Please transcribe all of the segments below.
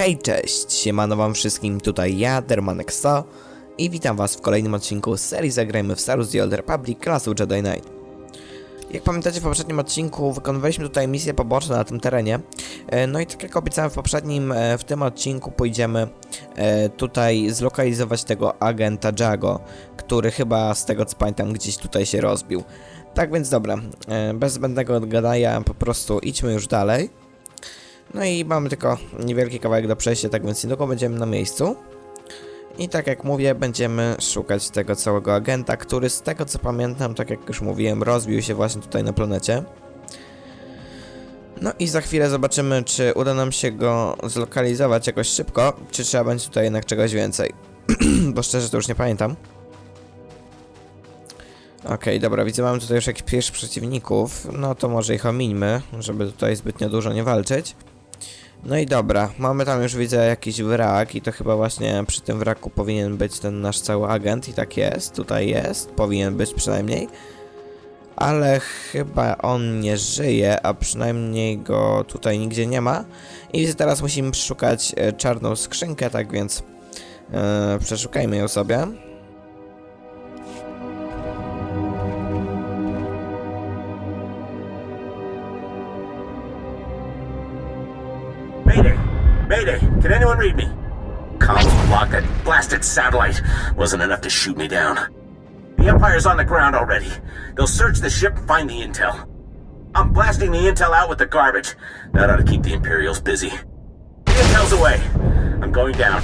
Hej, cześć! Siemano wam wszystkim, tutaj ja, Dermanek100 i witam was w kolejnym odcinku serii Zagrajmy w Star Wars The Old Republic klasu Jedi Knight. Jak pamiętacie w poprzednim odcinku wykonywaliśmy tutaj misje poboczne na tym terenie. E, No i tak jak obiecałem w poprzednim, e, w tym odcinku pójdziemy e, tutaj zlokalizować tego agenta Jago, który chyba z tego co pamiętam gdzieś tutaj się rozbił. Tak więc dobra, bez zbędnego gadania po prostu idźmy już dalej. No i mamy tylko niewielki kawałek do przejścia, tak więc niedługo będziemy na miejscu. I tak jak mówię, będziemy szukać tego całego agenta, który z tego co pamiętam, tak jak już mówiłem, rozbił się właśnie tutaj na planecie. No i za chwilę zobaczymy, czy uda nam się go zlokalizować jakoś szybko, czy trzeba będzie tutaj jednak czegoś więcej. Bo szczerze to już nie pamiętam. Okej, dobra, widzę, mamy tutaj już jakichś pierwszych przeciwników. No to może ich omińmy, żeby tutaj zbytnio dużo nie walczyć. No i dobra, mamy tam już widzę jakiś wrak i to chyba właśnie przy tym wraku powinien być ten nasz cały agent i tak jest, tutaj jest, powinien być przynajmniej. Ale chyba on nie żyje, a przynajmniej go tutaj nigdzie nie ma. I teraz musimy przeszukać e, czarną skrzynkę, tak więc e, przeszukajmy ją sobie. Can anyone read me? Comms blocked. That blasted satellite wasn't enough to shoot me down. The Empire's on the ground already. They'll search the ship and find the intel. I'm blasting the intel out with the garbage. That ought to keep the Imperials busy. The intel's away. I'm going down.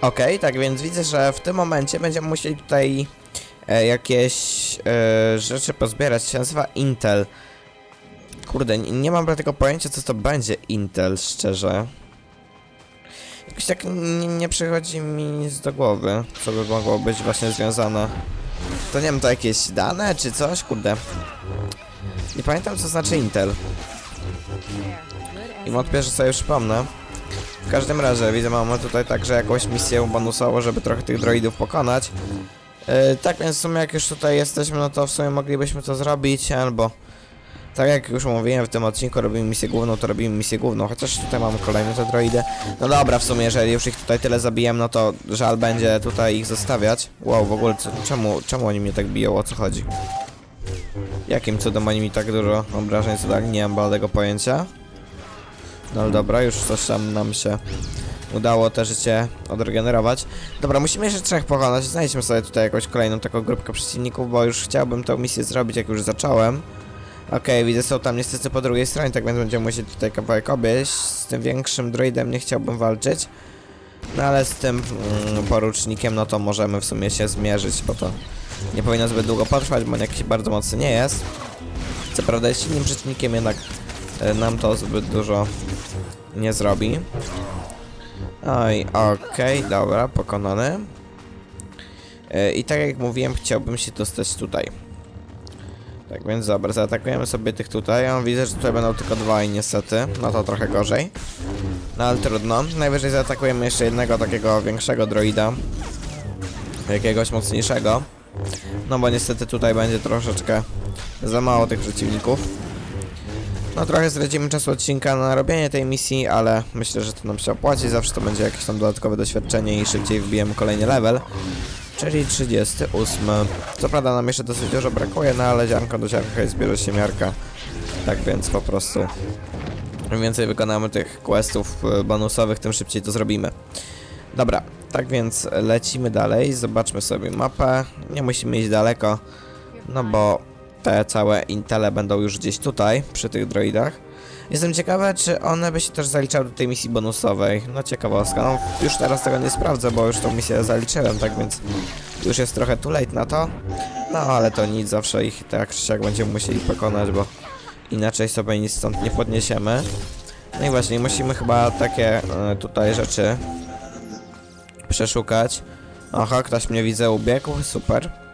Okej, tak więc widzę, że w tym momencie będziemy musieli tutaj jakieś e, rzeczy pozbierać. Się nazywa Intel. Kurde, nie, nie mam tego pojęcia, co to będzie Intel, szczerze. Jakoś tak nie, nie przychodzi mi nic do głowy, co by mogło być właśnie związane. To nie wiem, to jakieś dane czy coś? Kurde. Nie pamiętam, co znaczy Intel. I wątpię, że sobie przypomnę. W każdym razie widzę, mamy tutaj także jakąś misję bonusową, żeby trochę tych droidów pokonać. Yy, tak więc w sumie jak już tutaj jesteśmy, no to w sumie moglibyśmy to zrobić, albo... Tak jak już mówiłem w tym odcinku, robimy misję główną, to robimy misję główną, chociaż tutaj mamy kolejne te droidy. No dobra, w sumie jeżeli już ich tutaj tyle zabijemy, no to żal będzie tutaj ich zostawiać. Wow, w ogóle czemu, czemu oni mnie tak biją, o co chodzi? Jakim cudem oni mi tak dużo obrażeń zadali, nie mam bladego pojęcia. No ale dobra, już coś tam nam się udało te życie odregenerować. Dobra, musimy jeszcze trzech pokonać. Znajdźmy sobie tutaj jakąś kolejną taką grupkę przeciwników, bo już chciałbym tę misję zrobić, jak już zacząłem. Okej, widzę, są tam niestety po drugiej stronie, tak więc będziemy musieli tutaj kawałek obieść. Z tym większym droidem nie chciałbym walczyć. No ale z tym mm, porucznikiem, no to możemy w sumie się zmierzyć, bo to nie powinno zbyt długo potrwać, bo on jakiś bardzo mocny nie jest. Co prawda jest silnym przeciwnikiem, jednak e, nam to zbyt dużo nie zrobi. Oj, okej, dobra, pokonany. E, I tak jak mówiłem, chciałbym się dostać tutaj. Tak więc dobra, zaatakujemy sobie tych tutaj. Ja widzę, że tutaj będą tylko dwa i niestety, no to trochę gorzej. No ale trudno. Najwyżej zaatakujemy jeszcze jednego takiego większego droida. Jakiegoś mocniejszego. No bo niestety tutaj będzie troszeczkę za mało tych przeciwników. No trochę stracimy czasu odcinka na robienie tej misji, ale myślę, że to nam się opłaci. Zawsze to będzie jakieś tam dodatkowe doświadczenie i szybciej wbijemy kolejny level. Czyli 38. Co prawda nam jeszcze dosyć dużo brakuje, no ale ziarnko do ziarnka jest bierze się miarka. Tak więc po prostu im więcej wykonamy tych questów y, bonusowych, tym szybciej to zrobimy. Dobra, tak więc lecimy dalej, zobaczmy sobie mapę. Nie musimy iść daleko, no bo te całe intele będą już gdzieś tutaj, przy tych droidach. Jestem ciekawy, czy one by się też zaliczały do tej misji bonusowej. No ciekawostka. No, już teraz tego nie sprawdzę, bo już tą misję zaliczyłem, tak więc już jest trochę too late na to. No ale to nic, zawsze ich tak czy siak będziemy musieli pokonać, bo inaczej sobie nic stąd nie podniesiemy. No i właśnie, musimy chyba takie e, tutaj rzeczy przeszukać. Aha, ktoś mnie widzę ubiegł, super.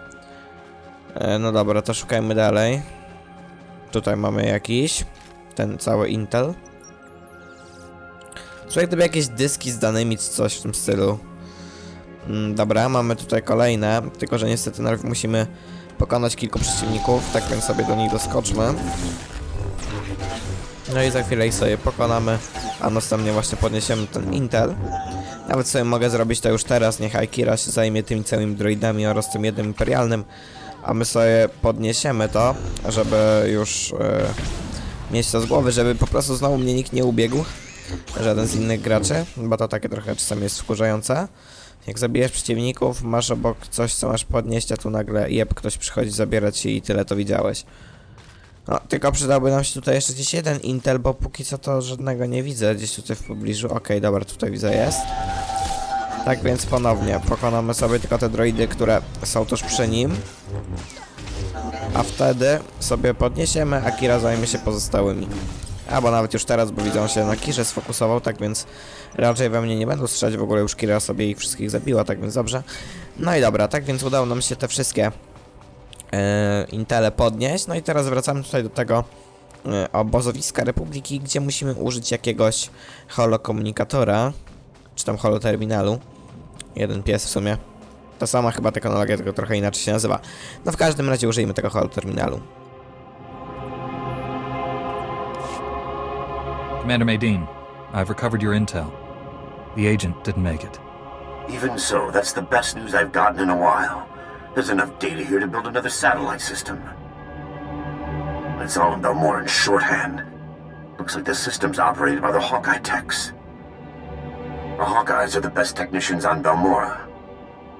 E, no dobra, to szukajmy dalej. Tutaj mamy jakiś, ten cały Intel. Jak gdyby jakieś dyski z danymi coś w tym stylu. Mm, dobra, mamy tutaj kolejne, tylko że niestety najpierw musimy pokonać kilku przeciwników, tak więc sobie do nich doskoczmy. No i za chwilę ich sobie pokonamy, a następnie właśnie podniesiemy ten Intel. Nawet sobie mogę zrobić to już teraz, niech Akira się zajmie tymi całymi droidami oraz tym jednym imperialnym, a my sobie podniesiemy to, żeby już e, mieć to z głowy, żeby po prostu znowu mnie nikt nie ubiegł, żaden z innych graczy, bo to takie trochę czasem jest wkurzające. Jak zabijesz przeciwników, masz obok coś, co masz podnieść, a tu nagle jeb, ktoś przychodzi zabierać ci i tyle to widziałeś. No, tylko przydałby nam się tutaj jeszcze gdzieś jeden Intel, bo póki co to żadnego nie widzę gdzieś tutaj w pobliżu. Okej, dobra, tutaj widzę jest. Tak więc ponownie pokonamy sobie tylko te droidy, które są tuż przy nim. A wtedy sobie podniesiemy, a Kira zajmie się pozostałymi. Albo nawet już teraz, bo widzę, on się na Kirze sfokusował, tak więc raczej we mnie nie będą strzelać, w ogóle już Kira sobie ich wszystkich zabiła, tak więc dobrze. No i dobra, tak więc udało nam się te wszystkie e, Intele podnieść. No i teraz wracamy tutaj do tego e, obozowiska Republiki, gdzie musimy użyć jakiegoś holokomunikatora, czy tam holoterminalu. Jeden pies w sumie. Ta sama chyba technologia, tylko trochę inaczej się nazywa. No w każdym razie użyjmy tego holoterminalu. Commander Maydeen, I've recovered your intel. The agent didn't make it. Even so, that's the best news I've gotten in a while. There's enough data here to build another satellite system. It's all in Belmore in shorthand. Looks like the system's operated by the Hawkeye techs. The Hawkeyes are the best technicians on Belmora.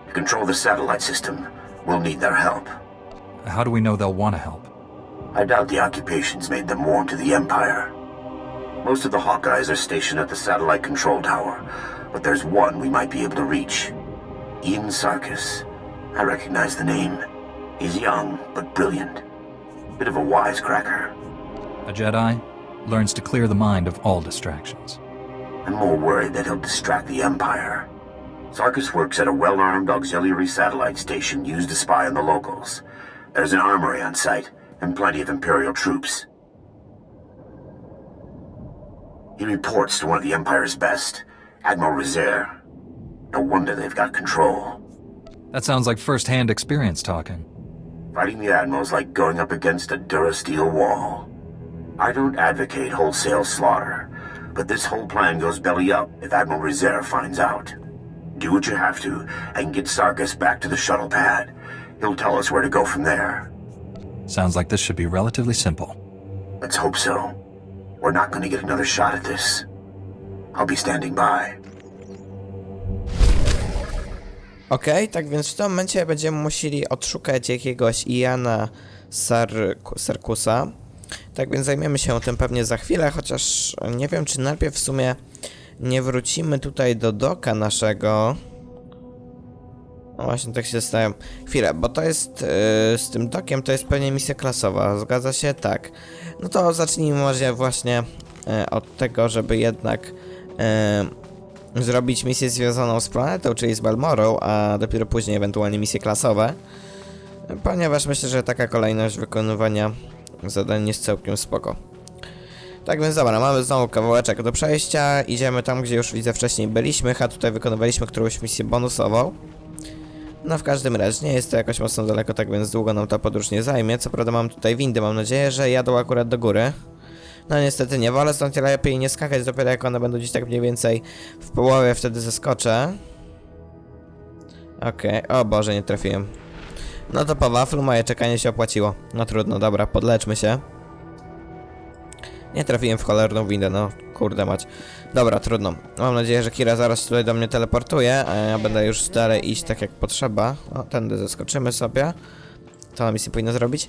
To control the satellite system, we'll need their help. How do we know they'll want to help? I doubt the occupations made them warm to the Empire. Most of the Hawkeyes are stationed at the satellite control tower, but there's one we might be able to reach. Ian Sarkis. I recognize the name. He's young, but brilliant. Bit of a wisecracker. A Jedi learns to clear the mind of all distractions. I'm more worried that he'll distract the Empire. Sarkis works at a well-armed auxiliary satellite station used to spy on the locals. There's an armory on site, and plenty of Imperial troops. He reports to one of the Empire's best, Admiral Rezair. No wonder they've got control. That sounds like first-hand experience talking. Fighting the Admiral's like going up against a Durasteel wall. I don't advocate wholesale slaughter, but this whole plan goes belly up if Admiral Rezair finds out. Do what you have to, and get Sarkis back to the shuttle pad. He'll tell us where to go from there. Sounds like this should be relatively simple. Let's hope so. We're not going to get another shot at this. I'll be standing by. Okej, tak więc w tym momencie będziemy musieli odszukać jakiegoś Iana Sarku- Sarkusa. Tak więc zajmiemy się tym pewnie za chwilę, chociaż nie wiem, czy najpierw w sumie nie wrócimy tutaj do doka naszego. No właśnie, tak się zastanawiam. Chwilę, bo to jest yy, z tym dokiem, to jest pewnie misja klasowa, zgadza się? Tak. No to zacznijmy może właśnie yy, od tego, żeby jednak yy, zrobić misję związaną z planetą, czyli z Balmorą, a dopiero później ewentualnie misje klasowe. Ponieważ myślę, że taka kolejność wykonywania zadań jest całkiem spoko. Tak więc dobra, mamy znowu kawałeczek do przejścia, idziemy tam, gdzie już widzę wcześniej byliśmy, a tutaj wykonywaliśmy którąś misję bonusową. No w każdym razie, nie jest to jakoś mocno daleko, tak więc długo nam ta podróż nie zajmie. Co prawda mam tutaj windy, mam nadzieję, że jadą akurat do góry. No niestety nie, wolę stąd lepiej nie skakać, dopiero jak one będą gdzieś tak mniej więcej w połowie, wtedy zeskoczę. Okej, o Boże, nie trafiłem. No to po waflu moje czekanie się opłaciło. No trudno, dobra, podleczmy się. Nie trafiłem w cholerną windę, no kurde mać. Dobra, trudno. Mam nadzieję, że Kira zaraz tutaj do mnie teleportuje, a ja będę już dalej iść tak jak potrzeba. O, tędy zeskoczymy sobie. To na misję powinno zrobić.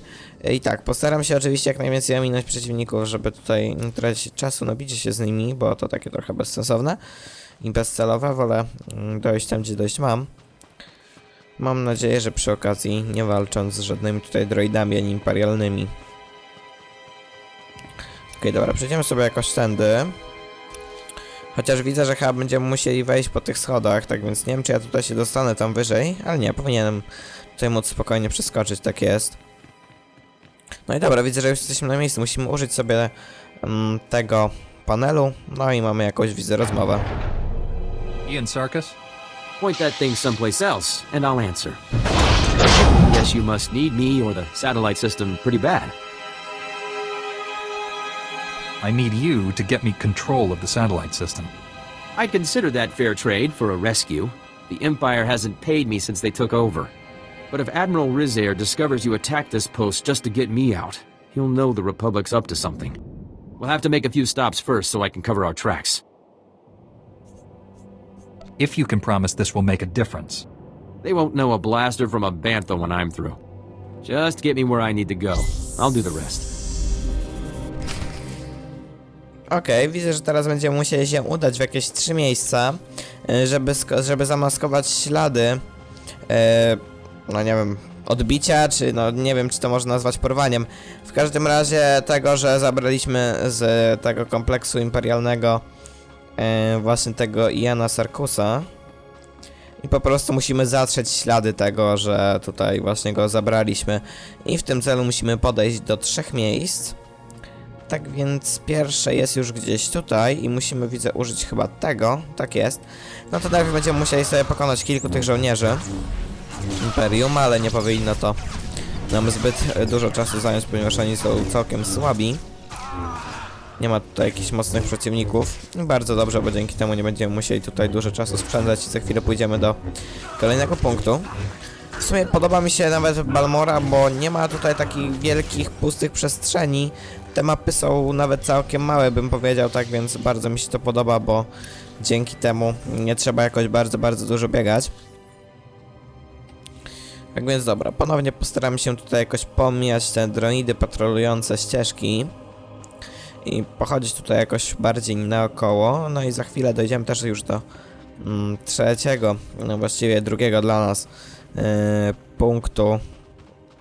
I tak, postaram się oczywiście jak najwięcej ominąć przeciwników, żeby tutaj nie tracić czasu na bicie się z nimi, bo to takie trochę bezsensowne i bezcelowe. Wolę mm, dojść tam, gdzie dojść mam. Mam nadzieję, że przy okazji nie walcząc z żadnymi tutaj droidami ani imperialnymi. Okej, dobra, przejdziemy sobie jakoś tędy. Chociaż widzę, że chyba będziemy musieli wejść po tych schodach, tak więc nie wiem, czy ja tutaj się dostanę tam wyżej, ale nie, powinienem tutaj móc spokojnie przeskoczyć, tak jest. No i dobra, widzę, że już jesteśmy na miejscu, musimy użyć sobie mm, tego panelu, no i mamy jakąś, widzę, rozmowę. Ian Sarkis? Point that thing someplace else, and I'll answer. Guess you must need me or the satellite system pretty bad. I need you to get me control of the satellite system. I'd consider that fair trade for a rescue. The Empire hasn't paid me since they took over. But if Admiral Rizair discovers you attacked this post just to get me out, he'll know the Republic's up to something. We'll have to make a few stops first so I can cover our tracks. If you can promise this will make a difference. They won't know a blaster from a bantha when I'm through. Just get me where I need to go. I'll do the rest. Okej, widzę, że teraz będziemy musieli się udać w jakieś trzy miejsca, y, żeby, żeby zamaskować ślady, y, no nie wiem, odbicia, czy no nie wiem, czy to można nazwać porwaniem. W każdym razie tego, że zabraliśmy z tego kompleksu imperialnego y, właśnie tego Iana Sarkusa. I po prostu musimy zatrzeć ślady tego, że tutaj właśnie go zabraliśmy. I w tym celu musimy podejść do trzech miejsc. Tak więc pierwsze jest już gdzieś tutaj i musimy, widzę, użyć chyba tego. Tak jest. No to najpierw będziemy musieli sobie pokonać kilku tych żołnierzy Imperium, ale nie powinno to nam zbyt e, dużo czasu zająć, ponieważ oni są całkiem słabi. Nie ma tutaj jakichś mocnych przeciwników. Bardzo dobrze, bo dzięki temu nie będziemy musieli tutaj dużo czasu sprzędzać i za chwilę pójdziemy do kolejnego punktu. W sumie podoba mi się nawet Balmora, bo nie ma tutaj takich wielkich, pustych przestrzeni. Te mapy są nawet całkiem małe, bym powiedział, tak więc bardzo mi się to podoba, bo dzięki temu nie trzeba jakoś bardzo, bardzo dużo biegać. Tak więc dobra, ponownie postaram się tutaj jakoś pomijać te droidy patrolujące ścieżki i pochodzić tutaj jakoś bardziej naokoło. No i za chwilę dojdziemy też już do mm, trzeciego, no właściwie drugiego dla nas yy, punktu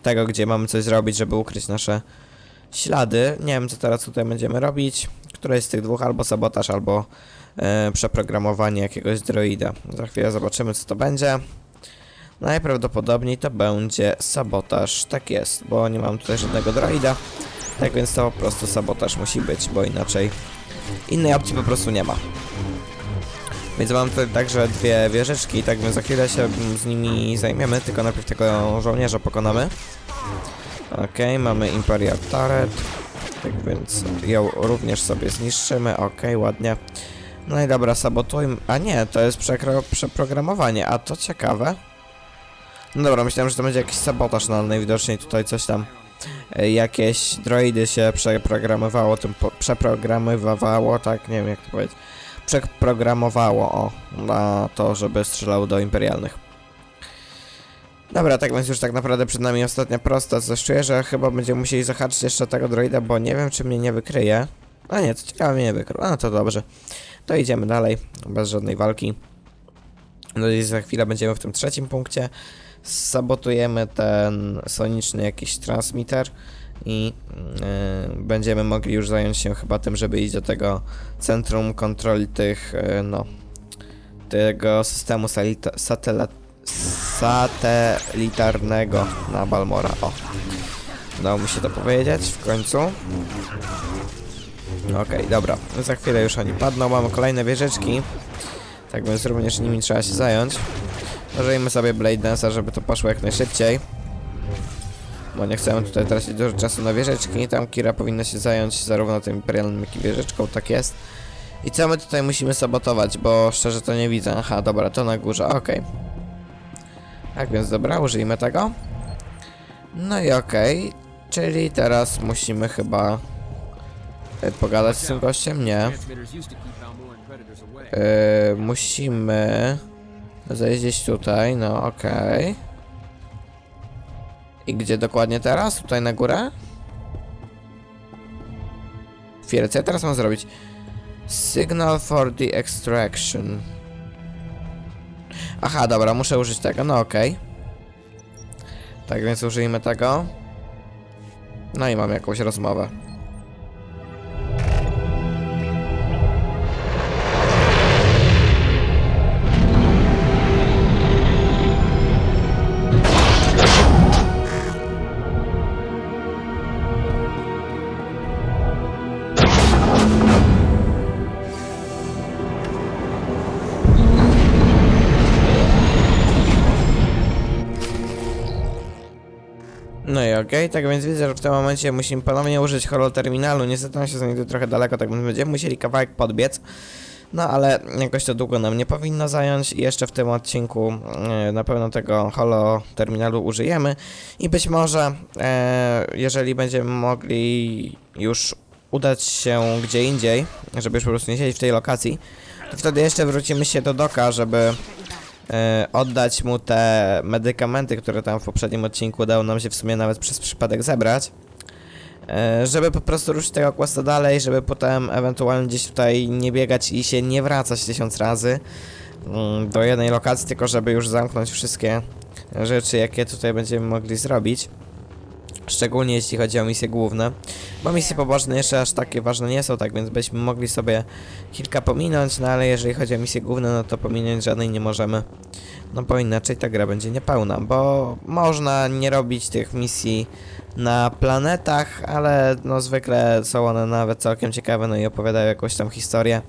tego, gdzie mamy coś zrobić, żeby ukryć nasze ślady. Nie wiem, co teraz tutaj będziemy robić. Któreś z tych dwóch, albo sabotaż, albo e, przeprogramowanie jakiegoś droida. Za chwilę zobaczymy, co to będzie. Najprawdopodobniej to będzie sabotaż. Tak jest, bo nie mam tutaj żadnego droida. Tak więc to po prostu sabotaż musi być, bo inaczej innej opcji po prostu nie ma. Więc mam tutaj także dwie wieżyczki, tak więc za chwilę się z nimi zajmiemy, tylko najpierw tego żołnierza pokonamy. Okej, mamy Imperial Turret. Tak więc ją również sobie zniszczymy. Okej, ładnie. No i dobra, sabotujmy. A nie, to jest przeprogramowanie, a to ciekawe. No dobra, myślałem, że to będzie jakiś sabotaż, no ale najwidoczniej tutaj coś tam. E, Jakieś droidy się przeprogramowało, tym przeprogramowało, tak, nie wiem jak to powiedzieć. Przeprogramowało, o, na to, żeby strzelał do imperialnych. Dobra, tak więc już tak naprawdę przed nami ostatnia prosta. Coś czuję, że chyba będziemy musieli zahaczyć jeszcze tego droida, bo nie wiem, czy mnie nie wykryje. A nie, co ciekawe mnie nie wykrył. A, to dobrze. To idziemy dalej, bez żadnej walki. No i za chwilę będziemy w tym trzecim punkcie. Sabotujemy ten soniczny jakiś transmitter i yy, będziemy mogli już zająć się chyba tym, żeby iść do tego centrum kontroli tych, yy, no, tego systemu satelitarnego na Balmora. O. Udało mi się to powiedzieć w końcu. Okej, dobra. Za chwilę już oni padną. Mamy kolejne wieżyczki. Tak więc również nimi trzeba się zająć. Użyjmy sobie Blade Dance'a, żeby to poszło jak najszybciej. Bo nie chcemy tutaj tracić dużo czasu na wieżyczki. Tam Kira powinna się zająć zarówno tym imperialnym, jak i wieżyczką, tak jest. I co my tutaj musimy sabotować, bo szczerze to nie widzę. Aha, dobra, to na górze, okej. Tak więc dobra, użyjmy tego. No i okej. Czyli teraz musimy chyba pogadać z tym gościem? Nie. E, musimy zejść tutaj, no okej. I gdzie dokładnie teraz? Tutaj na górę? Chwilę, co ja teraz mam zrobić? Signal for the extraction. Aha, dobra, muszę użyć tego, no okej. Tak więc użyjmy tego. No i mam jakąś rozmowę. No i okej, tak więc widzę, że w tym momencie musimy ponownie użyć holoterminalu. Niestety on się znajdzie trochę daleko, tak więc będziemy musieli kawałek podbiec. No ale jakoś to długo nam nie powinno zająć i jeszcze w tym odcinku e, na pewno tego holoterminalu użyjemy i być może e, jeżeli będziemy mogli już udać się gdzie indziej, żeby już po prostu nie siedzieć w tej lokacji, to wtedy jeszcze wrócimy się do Doka, żeby oddać mu te medykamenty, które tam w poprzednim odcinku udało nam się w sumie nawet przez przypadek zebrać. E, żeby po prostu ruszyć tego questa dalej, żeby potem ewentualnie gdzieś tutaj nie biegać i się nie wracać tysiąc razy mm, do jednej lokacji, tylko żeby już zamknąć wszystkie rzeczy, jakie tutaj będziemy mogli zrobić. Szczególnie jeśli chodzi o misje główne, bo misje poboczne jeszcze aż takie ważne nie są, tak więc byśmy mogli sobie kilka pominąć, no ale jeżeli chodzi o misje główne, no to pominąć żadnej nie możemy. No bo inaczej ta gra będzie niepełna, bo można nie robić tych misji na planetach, ale no zwykle są one nawet całkiem ciekawe, no i opowiadają jakąś tam historię.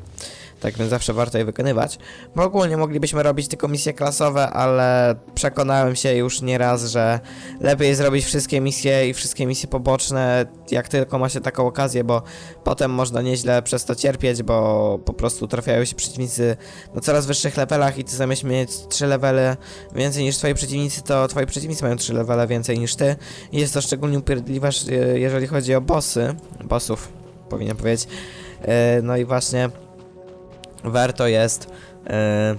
Tak więc zawsze warto je wykonywać. Bo ogólnie moglibyśmy robić tylko misje klasowe, ale przekonałem się już nieraz, że lepiej zrobić wszystkie misje i wszystkie misje poboczne, jak tylko ma się taką okazję, bo potem można nieźle przez to cierpieć, bo po prostu trafiają się przeciwnicy na coraz wyższych levelach i ty zamiast mieć 3 levely więcej niż twoi przeciwnicy, to twoi przeciwnicy mają 3 levele więcej niż ty. I jest to szczególnie upierdliwe, jeżeli chodzi o bossy, bossów, powinien powiedzieć. E, No i właśnie warto jest e,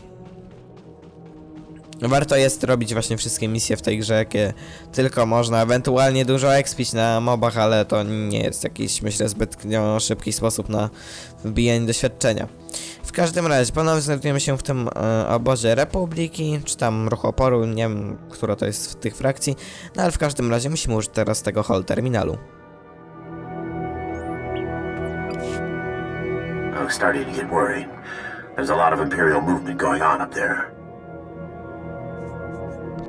warto jest robić właśnie wszystkie misje w tej grze, jakie tylko można, ewentualnie dużo expić na mobach, ale to nie jest jakiś, myślę, zbytnio szybki sposób na wbijanie doświadczenia. W każdym razie, ponownie znajdujemy się w tym e, obozie Republiki, czy tam ruchu oporu, nie wiem, która to jest w tych frakcji, no ale w każdym razie musimy użyć teraz tego hall terminalu. I'm starting to get worried. There's a lot of Imperial movement going on up there.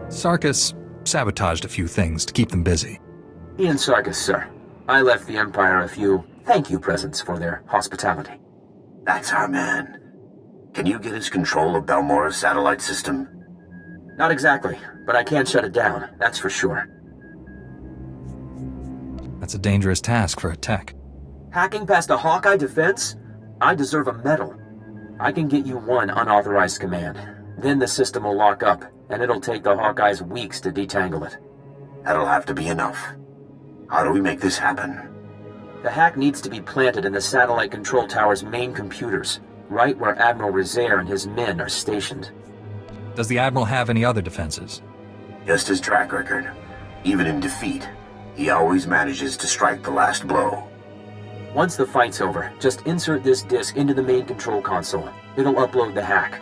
Sarkis sabotaged a few things to keep them busy. Ian Sarkis, sir. I left the Empire a few thank you presents for their hospitality. That's our man. Can you get us control of Balmora's satellite system? Not exactly, but I can't shut it down, that's for sure. That's a dangerous task for a tech. Hacking past a Hawkeye defense? I deserve a medal. I can get you one unauthorized command. Then the system will lock up, and it'll take the Hawkeyes weeks to detangle it. That'll have to be enough. How do we make this happen? The hack needs to be planted in the satellite control tower's main computers, right where Admiral Rosaire and his men are stationed. Does the Admiral have any other defenses? Just his track record. Even in defeat, he always manages to strike the last blow. Once the fight's over, just insert this disk into the main control console. It'll upload the hack.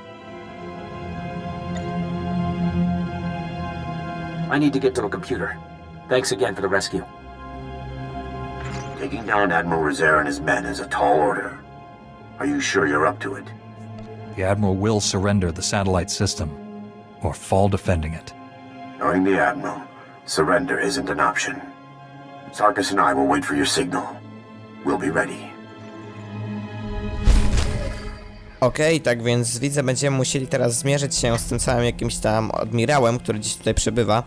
I need to get to a computer. Thanks again for the rescue. Taking down Admiral Rosaire and his men is a tall order. Are you sure you're up to it? The Admiral will surrender the satellite system, or fall defending it. Knowing the Admiral, surrender isn't an option. Sarkis and I will wait for your signal. We'll be ready. Okej, tak więc widzę, będziemy musieli teraz zmierzyć się z tym całym jakimś tam admirałem, który dziś tutaj przebywa.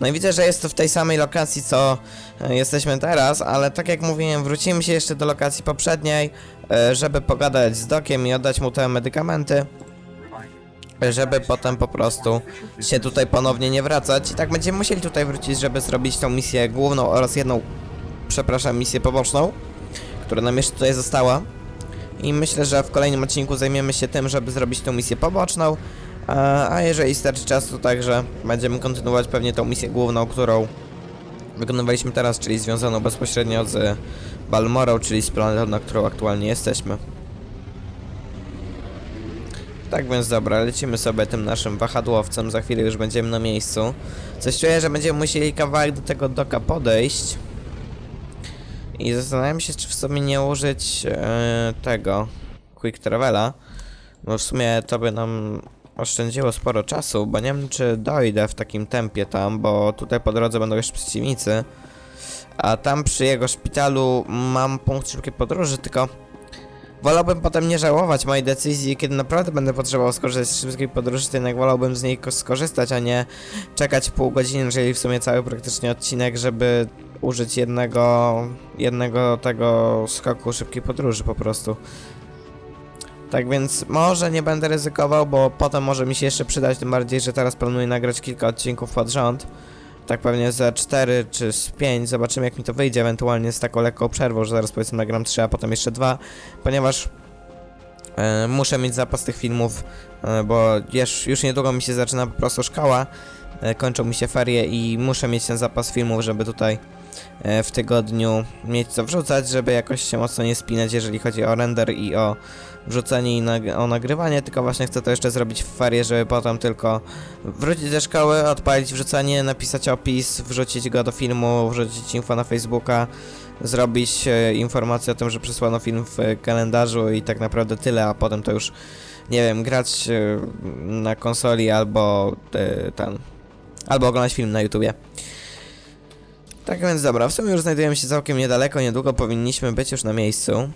No i widzę, że jest to w tej samej lokacji, co e, jesteśmy teraz, ale tak jak mówiłem, wrócimy się jeszcze do lokacji poprzedniej, e, żeby pogadać z Dokiem i oddać mu te medykamenty. Żeby potem po prostu się tutaj ponownie nie wracać. I tak będziemy musieli tutaj wrócić, żeby zrobić tą misję główną oraz jedną, przepraszam, misję poboczną, która nam jeszcze tutaj została. I myślę, że w kolejnym odcinku zajmiemy się tym, żeby zrobić tą misję poboczną. A, jeżeli starczy czasu, także będziemy kontynuować pewnie tą misję główną, którą wykonywaliśmy teraz, czyli związaną bezpośrednio z Balmorą, czyli z planetą, na którą aktualnie jesteśmy. Tak więc dobra, lecimy sobie tym naszym wahadłowcem, za chwilę już będziemy na miejscu. Coś czuję, że będziemy musieli kawałek do tego doka podejść. I zastanawiam się, czy w sumie nie użyć e, tego Quick Travela, bo w sumie to by nam oszczędziło sporo czasu, bo nie wiem, czy dojdę w takim tempie tam, bo tutaj po drodze będą jeszcze przeciwnicy, a tam przy jego szpitalu mam punkt szybkiej podróży, tylko wolałbym potem nie żałować mojej decyzji, kiedy naprawdę będę potrzebował skorzystać z szybkiej podróży, to jednak wolałbym z niej ko- skorzystać, a nie czekać pół godziny, czyli w sumie cały praktycznie odcinek, żeby użyć jednego, jednego tego skoku szybkiej podróży po prostu. Tak więc może nie będę ryzykował, bo potem może mi się jeszcze przydać, tym bardziej, że teraz planuję nagrać kilka odcinków pod rząd. Tak pewnie ze 4 czy z 5, zobaczymy jak mi to wyjdzie, ewentualnie z taką lekką przerwą, że zaraz powiedzmy nagram 3, a potem jeszcze 2, ponieważ e, muszę mieć zapas tych filmów, e, bo już, już niedługo mi się zaczyna po prostu szkoła, kończą mi się ferie i muszę mieć ten zapas filmów, żeby tutaj e, w tygodniu mieć co wrzucać, żeby jakoś się mocno nie spinać, jeżeli chodzi o render i o wrzucenie i nag o nagrywanie, tylko właśnie chcę to jeszcze zrobić w ferie, żeby potem tylko wrócić ze szkoły, odpalić wrzucenie, napisać opis, wrzucić go do filmu, wrzucić info na Facebooka, zrobić e, informację o tym, że przesłano film w e, kalendarzu i tak naprawdę tyle, a potem to już, nie wiem, grać e, na konsoli albo e, ten, albo oglądać film na YouTubie. Tak więc dobra, w sumie już znajdujemy się całkiem niedaleko, niedługo powinniśmy być już na miejscu.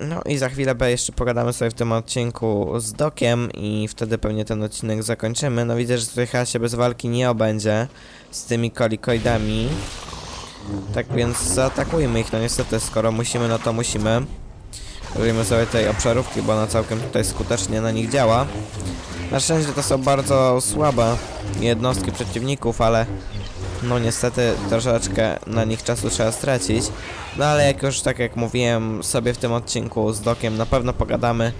No i za chwilę B jeszcze pogadamy sobie w tym odcinku z Dokiem i wtedy pewnie ten odcinek zakończymy. No widzę, że tutaj chyba się bez walki nie obędzie z tymi kolikoidami. Tak więc zaatakujmy ich, no niestety, skoro musimy, no to musimy. Robimy sobie tej obszarówki, bo ona całkiem tutaj skutecznie na nich działa. Na szczęście to są bardzo słabe jednostki przeciwników, ale no niestety troszeczkę na nich czasu trzeba stracić. No ale jak już tak jak mówiłem sobie w tym odcinku z Dokiem na pewno pogadamy.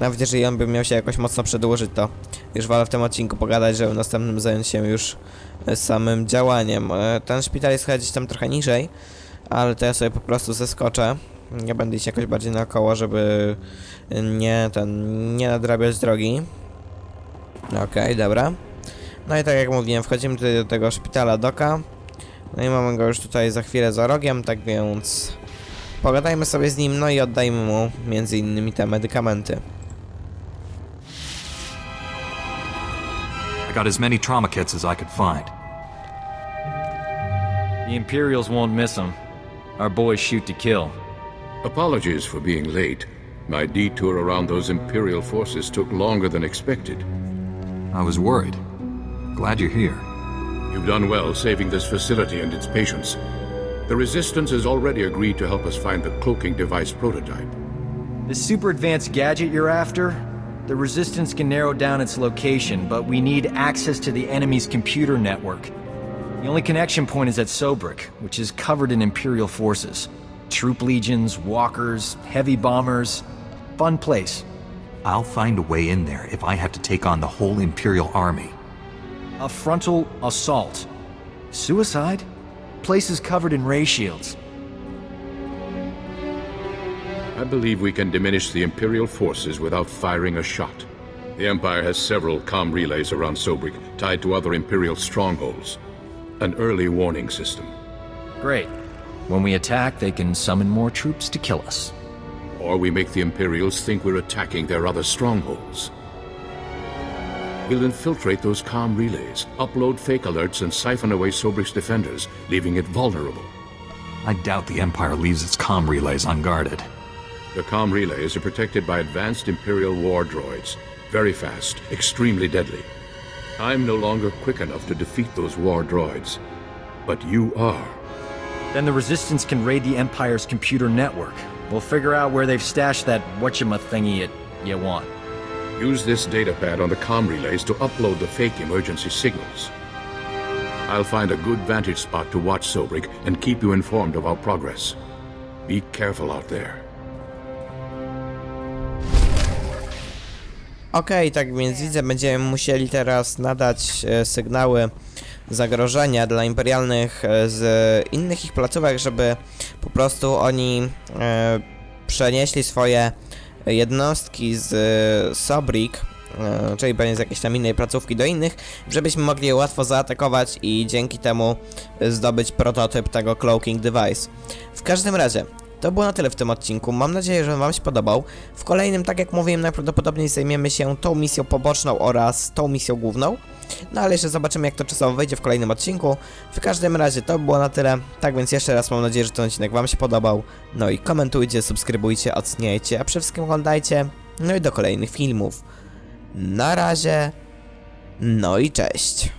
Nawet jeżeli on by miał się jakoś mocno przedłużyć, to już wolę w tym odcinku pogadać, żeby w następnym zająć się już e, samym działaniem. E, Ten szpital jest chyba gdzieś tam trochę niżej, ale to ja sobie po prostu zeskoczę. Nie będę iść jakoś bardziej naokoło, żeby nie ten, nie nadrabiać drogi. Okej, dobra. No i tak jak mówiłem, wchodzimy tutaj do tego szpitala Doka. No i mamy go już tutaj za chwilę za rogiem, tak więc pogadajmy sobie z nim, no i oddajmy mu między innymi te medykamenty. I got as many trauma kits as I could find. The Imperials won't miss them. Our boys shoot to kill. Apologies for being late. My detour around those Imperial forces took longer than expected. I was worried. Glad you're here. You've done well saving this facility and its patients. The Resistance has already agreed to help us find the cloaking device prototype. The super advanced gadget you're after? The Resistance can narrow down its location, but we need access to the enemy's computer network. The only connection point is at Sobrik, which is covered in Imperial forces. Troop legions, walkers, heavy bombers. Fun place. I'll find a way in there if I have to take on the whole Imperial army. A frontal assault. Suicide? Places covered in ray shields. I believe we can diminish the Imperial forces without firing a shot. The Empire has several comm relays around Sobrik tied to other Imperial strongholds. An early warning system. Great. When we attack, they can summon more troops to kill us. Or we make the Imperials think we're attacking their other strongholds. We'll infiltrate those comm relays, upload fake alerts, and siphon away Sobrik's defenders, leaving it vulnerable. I doubt the Empire leaves its comm relays unguarded. The comm relays are protected by advanced Imperial war droids. Very fast, extremely deadly. I'm no longer quick enough to defeat those war droids. But you are. Then the Resistance can raid the Empire's computer network. We'll figure out where they've stashed that whatchama thingy it you want. Use this datapad on the comm relays to upload the fake emergency signals. I'll find a good vantage spot to watch Sobrik and keep you informed of our progress. Be careful out there. Okej, tak więc widzę, będziemy musieli teraz nadać e, sygnały zagrożenia dla imperialnych e, z innych ich placówek, żeby po prostu oni e, przenieśli swoje jednostki z e, Sobrik, czyli pewnie z jakiejś tam innej placówki do innych, żebyśmy mogli je łatwo zaatakować i dzięki temu zdobyć prototyp tego cloaking device. W każdym razie, to było na tyle w tym odcinku. Mam nadzieję, że Wam się podobał. W kolejnym, tak jak mówiłem, najprawdopodobniej zajmiemy się tą misją poboczną oraz tą misją główną. No ale jeszcze zobaczymy jak to czasowo wyjdzie w kolejnym odcinku. W każdym razie to było na tyle. Tak więc jeszcze raz mam nadzieję, że ten odcinek wam się podobał. No i komentujcie, subskrybujcie, oceniajcie, a przede wszystkim oglądajcie. No i do kolejnych filmów. Na razie. No i cześć.